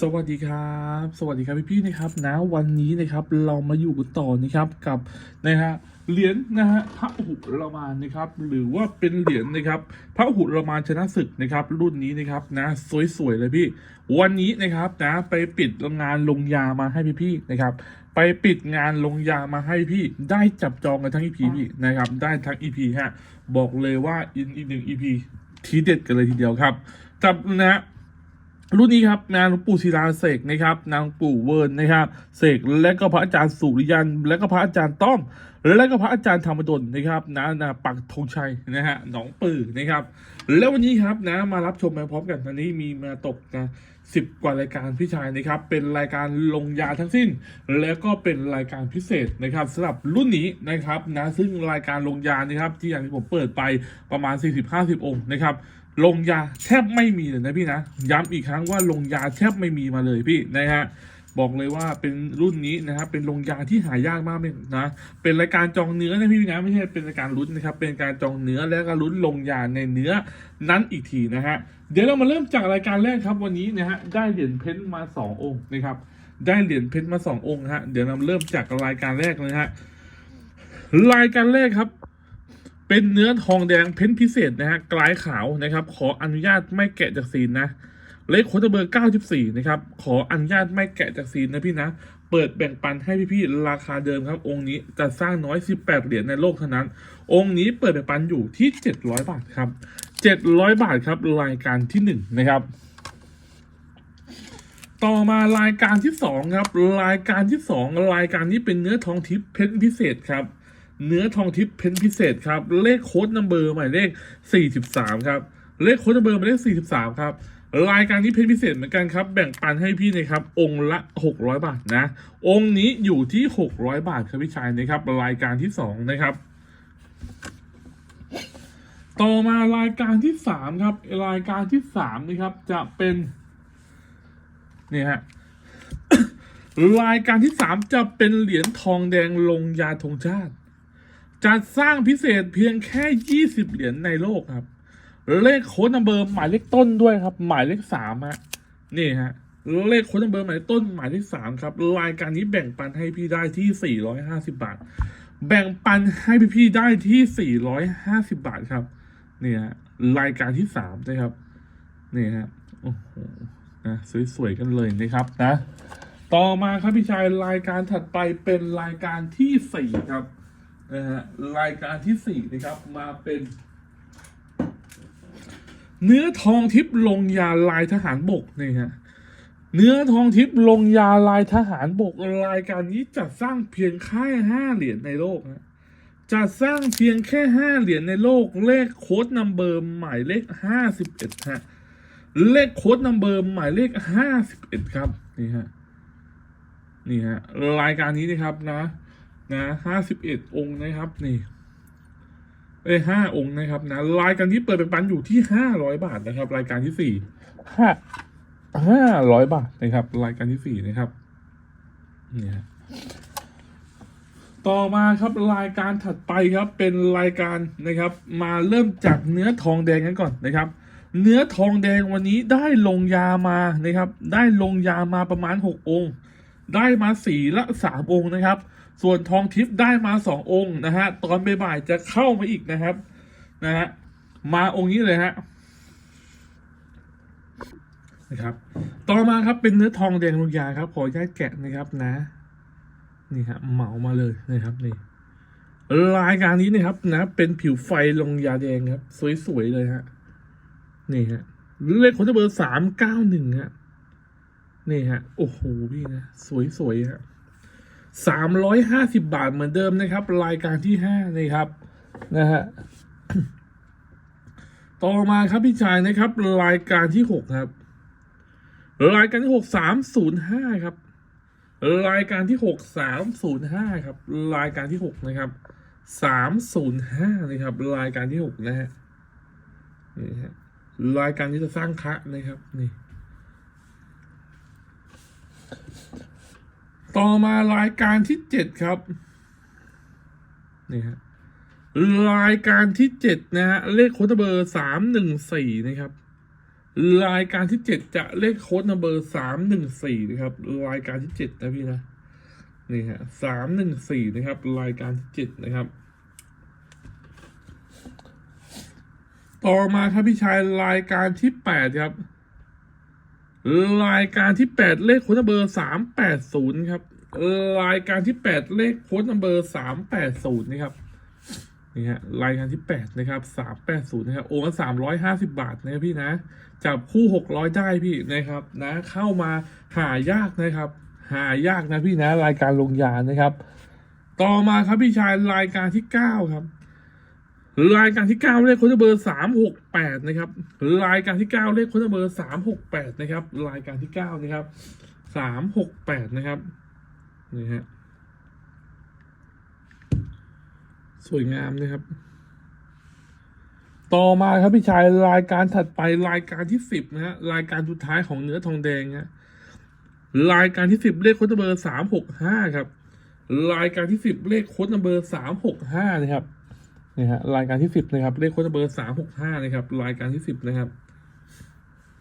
สวัสดีครับ สวัสดีครับพี่พี่ๆนะครับนะวันนี้นะครับเรามาอยู่กันต่อนะครับกับนะฮะเหรียญนะฮะพระหุรมานนะครับหรือว่าเป็นเหรียญนะครับพระหุรมานชนะศึกนะครับรุ่นนี้นะครับนะสวยๆเลยพี่วันนี้นะครับนะไปปิดงานลงยามาให้พี่พี่ๆนะครับไปปิดงานลงยามาให้พี่ได้จับจองกันทั้ง EP พี่นะครับได้ทั้ง EP ฮะบอกเลยว่าอีกหนึ่ง EP ทีเด็ดกันเลยทีเดียวครับจับนะ รุ่นนี้ครับนางหลวงปู่ศิลาเสกนะครับนางปู่เวิร์นนะครับเสกและก็พระอาจารย์สุริยัน และก็พระอาจารย์ต้อม และก็พระอาจารย์ธรรมดลนะครับนะนะปักธงชัยนะฮะหนองปือนะครับ แล้ววันนี้ครับนะมารับชมไปพร้อมกันตอนนี้มีมาตกนะสิบกว่ารายการพี่ชายนะครับ เป็นรายการลงยาทั้งสิ้น แล้วก็เป็นรายการพิเศษนะครับสำหรับรุ่นนี้นะครับนะซึ่งรายการลงยานะครับที่อย่างที่ผมเปิดไปประมาณ 40-50 องค์นะครับ ลงยาแทบไม่มีเลยนะพี่นะ ย้ำอีกครั้งว่าลงยาแทบไม่มีมาเลยพี่นะฮะบอกเลยว่าเป็นรุ่นนี้นะครับเป็นลงยาที่หายากมากเลยนะเป็นรายการจองเนื้อนะพี่นะไม่ใช่เป็นรายการลุ้นนะครับเป็นการจองเนื้อและก็ลุ้นลงยาในเนื้อนั้นอีกทีนะฮะเดี๋ยวเรามาเริ่มจากรายการแรกครับวันนี้นะฮะได้เหรียญเพ้นท์มาสององค์นะครับได้เหรียญเพ้นท์มาสององค์ฮะเดี๋ยวเราเริ่มจากรายการแรกเลยฮะรายการแรกครับ เป็นเนื้อทองแดงเพ้นพิเศษนะฮะกลายขาวนะครับ ขออนุญาตไม่แกะจากซีนนะเลขโคตรเบอร์ 94 นะครับ ขออนุญาตไม่แกะจากซีนนะพี่นะ เปิดแบ่งปันให้พี่ๆ ราคาเดิมครับ องค์นี้จะสร้างน้อย 18 เหรียญในโลกเท่านั้น องค์นี้เปิดแบ่งปันอยู่ที่ 700 บาทครับ 700 บาทครับ รายการที่ 1 นะครับ ต่อมารายการที่ 2 ครับ รายการที่ 2 รายการนี้เป็นเนื้อทองทิพย์เพชรพิเศษครับ เนื้อทองทิพย์เพนพิเศษครับ เลขโค้ดนัมเบอร์หมายเลข 43 ครับ เลขโค้ดนัมเบอร์หมายเลข 43 ครับ รายการนี้เพนพิเศษเหมือนกันครับ แบ่งปันให้พี่นะครับ องค์ละ 600 บาทนะ องค์นี้อยู่ที่ 600 บาทครับพี่ชายนะครับ รายการที่ 2 นะครับ ต่อมารายการที่ 3 ครับ รายการที่3นะครับ จะเป็นเนี่ยฮะรายการที่ 3 จะเป็นเหรียญทองแดงลงยาธงชาติ จัดสร้างพิเศษเพียงแค่ 20 เหรียญในโลกครับ เลขโค้ดนัมเบอร์หมายเลขต้นด้วยครับ หมายเลขสามฮะนี่ฮะเลขโค้ดนัมเบอร์หมายเลขต้นหมายเลขสามครับ รายการนี้แบ่งปันให้พี่ได้ที่ 450 บาท แบ่งปันให้พี่ๆได้ที่ 450 บาทครับนี่ฮะรายการที่สามนะครับนี่ฮะโอ้โหนะสวยๆกันเลยนะครับนะ ต่อมาครับพี่ชายรายการถัดไปเป็นรายการที่สี่ครับ นะฮะรายการที่สี่นะครับมาเป็น เนื้อทองทิพย์ลงยาลายทหารบกนี่ฮะเนื้อทองทิพย์ลงยาลายทหารบกรายการนี้จัดสร้างเพียงแค่ห้าเหรียญในโลกนะจัดสร้างเพียงแค่ห้าเหรียญในโลก เลขโค้ดนัมเบอร์หมายเลขห้าสิบเอ็ดฮะเลขโค้ดนัมเบอร์หมายเลขห้าสิบเอ็ดครับนี่ฮะนี่ฮะรายการนี้นะครับนะ นะห้าสิบเอ็ดองค์นะครับนี่เอ้ห้าองค์นะครับนะรายการที่เปิดเป็นปันอยู่ที่ห้าร้อยบาทนะครับ รายการที่สี่ห้าห้าร้อยบาทนะครับ รายการที่สี่นะครับนี่ฮะต่อมาครับรายการถัดไปครับเป็นรายการนะครับ มาเริ่มจากเนื้อทองแดงกันก่อนนะครับ เนื้อทองแดงวันนี้ได้ลงยามานะครับ ได้ลงยามาประมาณหกองค์ ได้มาสี่ละสามองค์นะครับ ส่วนทองทิพย์ได้มาสององค์นะฮะ ตอนบ่ายๆจะเข้ามาอีกนะครับ นะฮะ มาองค์นี้เลยฮะนะครับ ต่อมาครับเป็นเนื้อทองแดงลงยาครับ ขออนุญาตแกะนะครับนะ นี่ครับเหมามาเลยนะครับนี่รายการนี้นะครับนะ เป็นผิวไฟลงยาแดงครับ สวยๆเลยฮะนี่ฮะเลขคนทีเบอร์สามเก้าหนึ่งฮะนี่ฮะ โอ้โหพี่นะ สวยๆฮะ สามร้อยห้าสิบบาทเหมือนเดิมนะครับ รายการที่ห้านี่ครับนะฮะต่อมาครับพี่ชายนะครับ รายการที่หกครับ รายการที่หกสามศูนย์ห้าครับ รายการที่หกสามศูนย์ห้าครับ รายการที่หกนะครับสามศูนย์ห้านะครับ รายการที่หกนะฮะนี่ฮะรายการที่จะสร้างคะนะครับนี่ ต่อมารายการที่เจ็ดครับนี่ฮะรายการที่เจ็ดนะฮะเลขโค้ดเบอร์สามหนึ่งสี่นะครับ รายการที่เจ็ดจะเลขโค้ดเบอร์สามหนึ่งสี่นะครับ รายการที่เจ็ดนะพี่นะนี่ฮะสามหนึ่งสี่นะครับ รายการที่เจ็ดนะครับ ต่อมาครับพี่ชายรายการที่แปดครับ รายการที่แปดเลขโค้ดนัมเบอร์สามแปดศูนย์ครับ รายการที่แปดเลขโค้ดนัมเบอร์สามแปดศูนย์นะครับนี่ฮะรายการที่แปดนะครับสามแปดศูนย์นะครับโอนสามร้อยห้าสิบาทนะพี่นะ จับคู่หกร้อยได้พี่นะครับนะเข้ามาหายากนะครับ หายากนะพี่นะ รายการลงยานะครับ ต่อมาครับพี่ชายรายการที่เก้าครับ รายการที่เก้าเลขคนเบอร์สามหกแปดนะครับ รายการที่เก้าเลขคนเบอร์สามหกแปดนะครับ รายการที่เก้านะครับสามหกแปดนะครับ นี่ฮะ สวยงามนะครับ ต่อมาครับพี่ชายรายการถัดไปรายการที่สิบนะฮะ รายการสุดท้ายของเนื้อทองแดงฮะ รายการที่สิบเลขโค้ดเบอร์สามหกห้าครับ รายการที่สิบเลขโค้ดเบอร์สามหกห้านะครับ นี่ฮะรายการที่สิบนะครับ เลขโค้ดเบอร์สามหกห้านะครับ รายการที่สิบนะครับ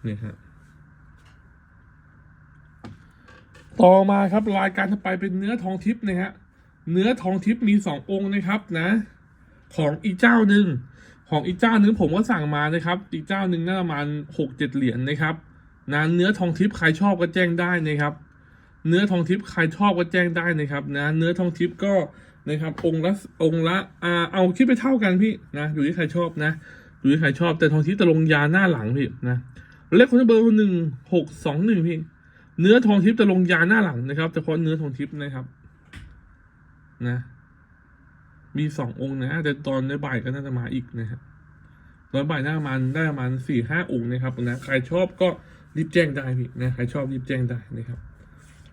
นี่ฮะต่อมาครับรายการถัดไปเป็นเนื้อทองทิพย์นะฮะเนื้อทองทิพย์มีสององค์นะครับนะ ของอีกเจ้าหนึ่งของอีกเจ้าหนึ่งผมก็สั่งมานะครับ อีกเจ้าหนึ่งน่าประมาณหกเจ็ดเหรียญนะครับนะเนื้อทองทิพย์ใครชอบก็แจ้งได้นะครับ เนื้อทองทิพย์ใครชอบก็แจ้งได้นะครับนะ เนื้อทองทิพย์ก็ นะครับ องค์ละองค์ละอ่าเอาคิดไปเท่ากันพี่นะอยู่ที่ใครชอบนะอยู่ที่ใครชอบแต่ทองทิพย์จะลงยาหน้าหลังพี่นะเลขคนเบอร์หนึ่งหกสองหนึ่งพี่ เนื้อทองทิพย์จะลงยาหน้าหลังนะครับเฉพาะเนื้อทองทิพย์นะครับ นะ มีสององค์นะแต่ตอนในบ่ายก็น่าจะมาอีกนะฮะตอนบ่ายหน้ามันได้ประมาณสี่ห้าองค์นะครับนะใครชอบก็รีบแจ้งได้พี่นะใครชอบรีบแจ้งได้นะครับ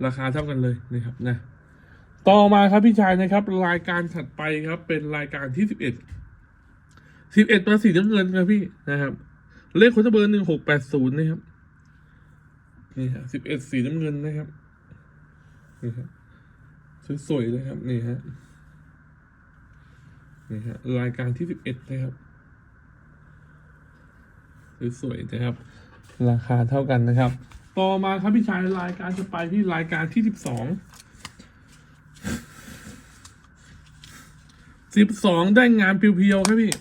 ราคาเท่ากันเลยนะครับนะ ต่อมาครับพี่ชายนะครับ รายการถัดไปครับ เป็นรายการที่สิบเอ็ดสิบเอ็ดมาสีน้ำเงินครับพี่นะครับ เลขโค้ดเบอร์หนึ่งหกแปดศูนย์นะครับนี่ฮะสิบเอ็ดสีน้ำเงินนะครับนี่ฮะสวยๆเลยครับนี่ฮะนี่ฮะรายการที่สิบเอ็ดนะครับสวยๆนะครับ ราคาเท่ากันนะครับ ต่อมาครับพี่ชายรายการจะไปที่รายการที่สิบสอง สิบสองได้งานเพียวๆครับพี่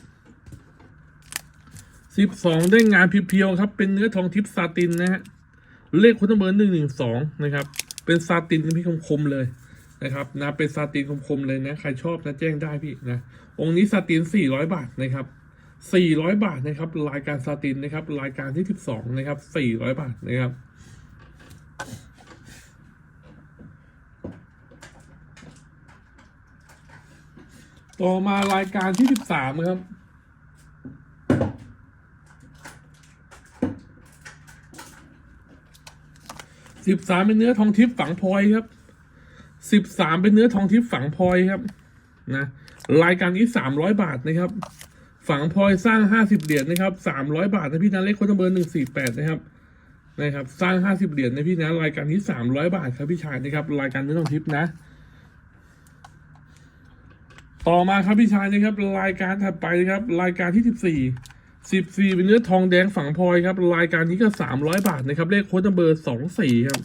สิบสองได้งานเพียวๆครับ เป็นเนื้อทองทิพซาตินนะฮะเลขคุณเบอร์หนึ่งหนึ่งสองนะครับ เป็นซาตินพี่คมๆเลยนะครับนะเป็นซาตินคมๆเลยนะใครชอบนะแจ้งได้พี่นะองค์นี้ซาตินสี่ร้อยบาทนะครับสี่ร้อยบาทนะครับรายการซาตินนะครับรายการที่สิบสองนะครับสี่ร้อยบาทนะครับ ต่อมารายการที่สิบสามครับ สิบสามเป็นเนื้อทองทิพย์ฝังพลอยครับ สิบสามเป็นเนื้อทองทิพย์ฝังพลอยครับนะรายการนี้สามร้อยบาทนะครับ ฝังพลอยสร้างห้าสิบเหรียญนะครับสามร้อยบาทนะพี่นะเลขค้ดเบอร์หนึ่งสี่แปดนะครับนะครับ สร้างห้าสิบเหรียญนะพี่นะรายการนี้สามร้อยบาทครับพี่ชายนะครับรายการเนื้อทองทิพย์นะ ต่อมาครับพี่ชายนะครับ รายการถัดไปนะครับ รายการที่สิบสี่สิบสี่เป็นเนื้อทองแดงฝังพลอยครับ รายการนี้ก็สามร้อยบาทนะครับ เลขโค้ดเบอร์สองสี่ครับ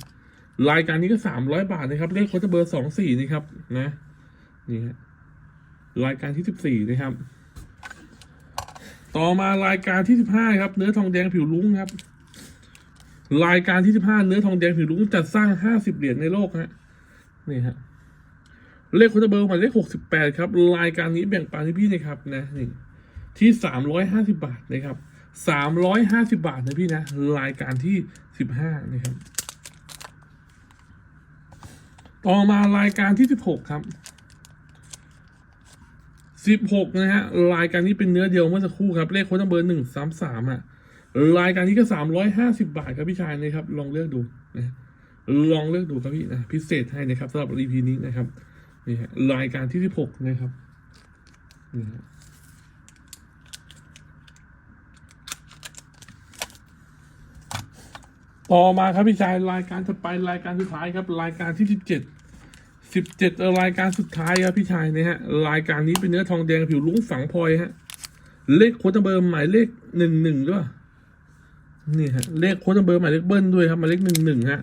รายการนี้ก็สามร้อยบาทนะครับ เลขโค้ดเบอร์สองสี่นี่ครับ นะนี่ฮะรายการที่สิบสี่นะครับ ต่อมารายการที่สิบห้าครับ เนื้อทองแดงผิวลุ้งครับ รายการที่สิบห้าเนื้อทองแดงผิวลุ้งจัดสร้างห้าสิบเหรียญในโลกฮะนี่ฮะ เลขคุณเบอร์หมายเลขหกสิบแปดครับ รายการนี้แบ่งปันให้พี่นะครับนะนี่ที่สามร้อยห้าสิบาทนะครับสามร้อยห้าสิบาทนะพี่นะ รายการที่สิบห้านะครับ ต่อมารายการที่สิบหกครับสิบหกนะฮะรายการนี้เป็นเนื้อเดียวเมื่อสักครู่ครับ เลขโค้ดเบอร์หนึ่งสามสามอะรายการนี้ก็สามร้อยห้าสิบาทครับพี่ชายนะครับ ลองเลือกดูนะลองเลือกดูครับพี่นะพิเศษให้นะครับสำหรับ EP นี้นะครับ นี่ฮะรายการที่สิบหกนะครับนี่ฮะต่อมาครับพี่ชายรายการถัดไปรายการสุดท้ายครับ รายการที่สิบเจ็ดสิบเจ็ดรายการสุดท้ายครับพี่ชายนะฮะรายการนี้เป็นเนื้อทองแดงผิวลุ้งฝังพลอยฮะเลขโค้ดเบอร์หมายเลขหนึ่งหนึ่งด้วยนี่ฮะเลขโค้ดเบอร์หมายเลขเบิ้ลด้วยครับหมายเลขหนึ่งหนึ่งฮะ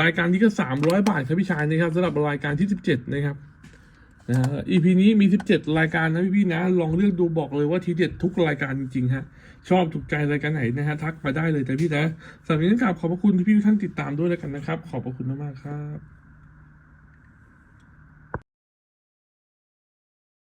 รายการนี้ก็สามร้อยบาทครับพี่ชายนะครับสำหรับรายการที่สิบเจ็ดนะครับนะฮะ EP นี้มีสิบเจ็ดรายการนะพี่ๆนะ ลองเลือกดูบอกเลยว่าทีเด็ดทุกรายการจริงๆฮะชอบถูกใจรายการไหนนะฮะทักมาได้เลยแต่พี่นะสำหรับวันนี้กราบขอบพระคุณที่พี่ท่านติดตามด้วยแล้วกันนะครับ ขอบพระคุณมากๆครับ